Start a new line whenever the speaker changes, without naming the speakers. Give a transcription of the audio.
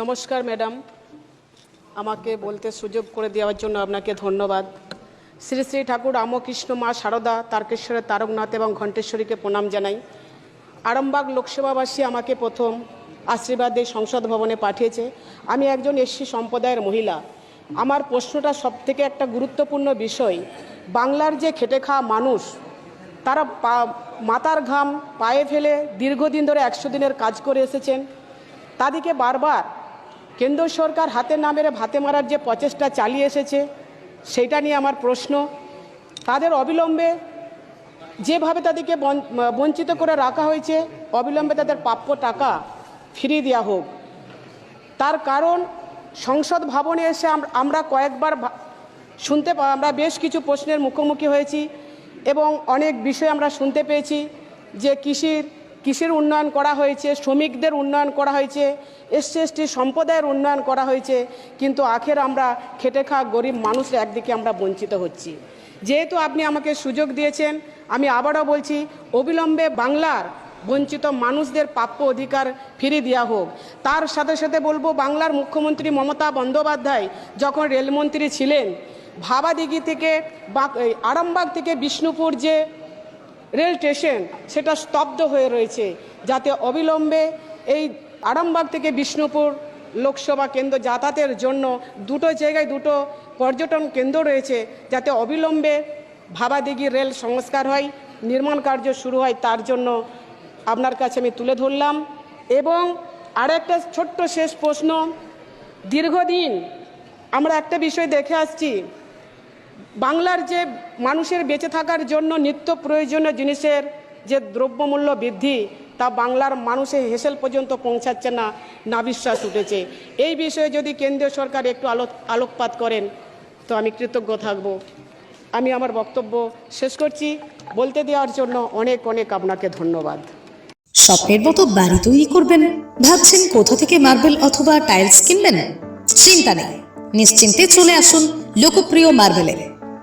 নমস্কার, ম্যাডাম। আমাকে বলতে সুযোগ করে দেওয়ার জন্য আপনাকে ধন্যবাদ। শ্রী শ্রী ঠাকুর রামকৃষ্ণ মা শারদা তারকেশ্বরের তারকনাথ এবং ঘণ্টেশ্বরীকে প্রণাম জানাই। আরামবাগ লোকসভাবাসী আমাকে প্রথম আশীর্বাদ সংসদ ভবনে পাঠিয়েছে। আমি একজন এসসি সম্প্রদায়ের মহিলা। আমার প্রশ্নটা সবথেকে একটা গুরুত্বপূর্ণ বিষয়। বাংলার যে খেটে খাওয়া মানুষ, তারা পা মাথার ঘাম পায়ে ফেলে দীর্ঘদিন ধরে একশো দিনের কাজ করে এসেছেন। তাদেরকে বারবার কেন্দ্র সরকার হাতে না মেরে ভাতে মারার যে প্রচেষ্টা চালিয়ে এসেছে, সেইটা নিয়ে আমার প্রশ্ন। তাদের অবিলম্বে যেভাবে তাদেরকে বঞ্চ- বঞ্চিত করে রাখা হয়েছে, অবিলম্বে তাদের প্রাপ্য টাকা ফিরিয়ে দেওয়া হোক। তার কারণ, সংসদ ভবনে এসে আমরা কয়েকবার শুনতে আমরা বেশ কিছু প্রশ্নের মুখোমুখি হয়েছি এবং অনেক বিষয় আমরা শুনতে পেয়েছি যে কৃষির কৃষির উন্নয়ন করা হয়েছে? শ্রমিকদের উন্নয়ন করা হয়েছে, এসসি, এসটি সম্প্রদায়ের উন্নয়ন করা হয়েছে, কিন্তু আখের আমরা খেটে খাওয়া গরিব মানুষরা একদিকে আমরা বঞ্চিত হচ্ছি। যেহেতু আপনি আমাকে সুযোগ দিয়েছেন, আমি আবারও বলছি, অবিলম্বে বাংলার বঞ্চিত মানুষদের প্রাপ্য অধিকার ফিরিয়ে দেওয়া হোক। তার সাথে সাথে বলব, বাংলার মুখ্যমন্ত্রী মমতা বন্দ্যোপাধ্যায় যখন রেলমন্ত্রী ছিলেন, ভাবাদিঘি থেকে আরামবাগ থেকে বিষ্ণুপুর যে রেল স্টেশন সেটা স্তব্ধ হয়ে রয়েছে, যাতে অবিলম্বে এই আরামবাগ থেকে বিষ্ণুপুর লোকসভা কেন্দ্র যাতায়াতের জন্য দুটো জায়গায় দুটো পর্যটন কেন্দ্র রয়েছে, যাতে অবিলম্বে ভাবাদিঘি রেল সংস্কার হয়, নির্মাণ কার্য শুরু হয় তার জন্য আপনার কাছে আমি তুলে ধরলাম। এবং আরেকটা ছোট্ট শেষ প্রশ্ন, দীর্ঘদিন আমরা একটা বিষয় দেখে আসছি বাংলার যে মানুষের বেঁচে থাকার জন্য নিত্য প্রয়োজনীয় জিনিসের যে দ্রব্যমূল্য বৃদ্ধি, তা বাংলার মানুষের হেসেল পর্যন্ত পৌঁছাচ্ছে না নাবিশ্বাস উঠেছে। এই বিষয়ে যদি কেন্দ্রীয় সরকার একটু আলোক আলোকপাত করেন, তো আমি কৃতজ্ঞ থাকব। আমি আমার বক্তব্য শেষ করছি। বলতে দেওয়ার জন্য অনেক অনেক আপনাকে ধন্যবাদ।
স্বপ্নের মতো বাড়ি তৈরি করবেন, ভাবছেন কোথা থেকে মার্বেল অথবা টাইলস কিনবেন? চিন্তা নেই, নিশ্চিন্তে চলে আসুন লোকপ্রিয় মার্বেলে